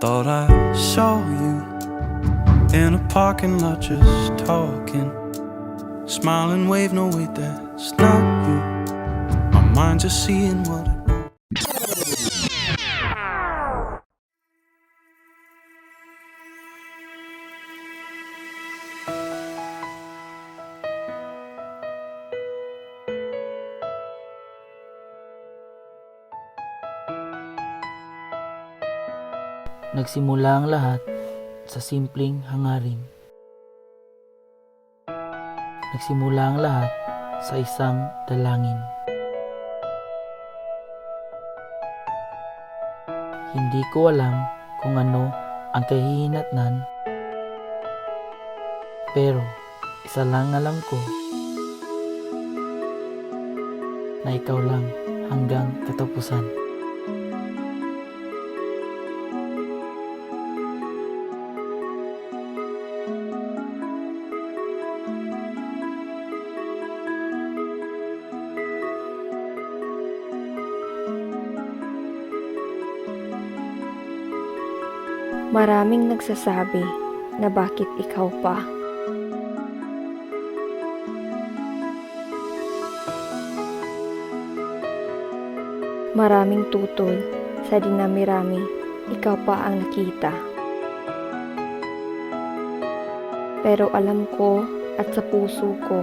Thought I saw you in a parking lot just talking. Smile and wave, no wait, that's not you. My mind's just seeing what Nagsimula ang lahat sa simpleng hangarin. Nagsimula ang lahat sa isang dalangin. Hindi ko alam kung ano ang kahihinatnan, pero isa lang alam ko na ikaw lang hanggang katapusan. Maraming nagsasabi na bakit ikaw pa. Maraming tutol sa dinami-rami, ikaw pa ang nakita. Pero alam ko at sa puso ko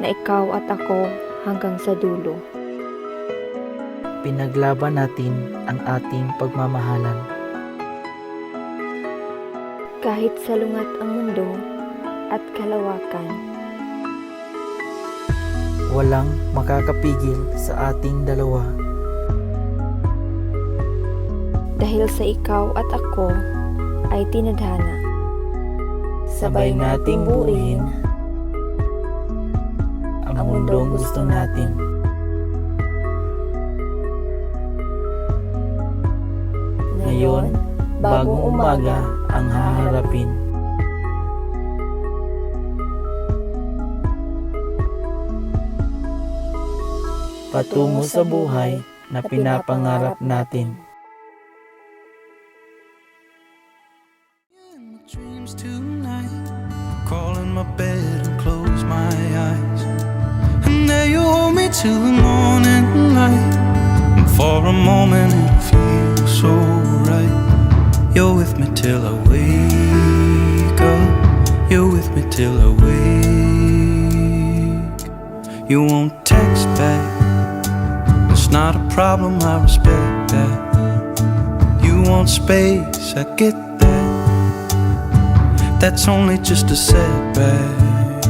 na ikaw at ako hanggang sa dulo. Pinaglaban natin ang ating pagmamahalan. Kahit salungat ang mundo at kalawakan. Walang makakapigil sa ating dalawa. Dahil sa ikaw at ako ay tinadhana. Sabay nating buuin ang mundong gusto natin. Ngayon, bagong umaga ang haharapin. Patungo sa buhay na pinapangarap natin. Dreams tonight, crawl my bed close my eyes. And there you hold me the morning light. And for a moment it feels so. You're with me till I wake up. You're with me till I wake. You won't text back. It's not a problem, I respect that. You want space, I get that. That's only just a setback.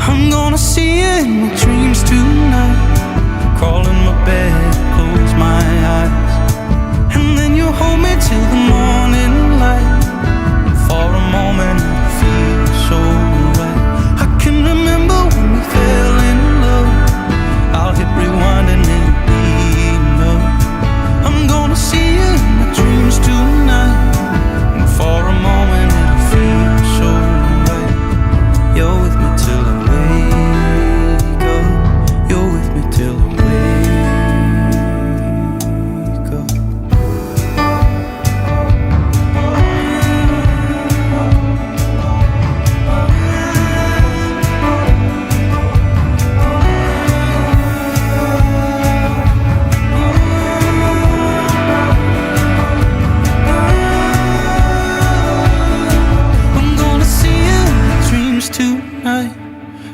I'm gonna see you in my dreams tonight. Tonight.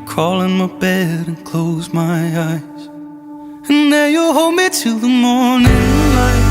Crawl in my bed and close my eyes. And there you'll hold me till the morning light.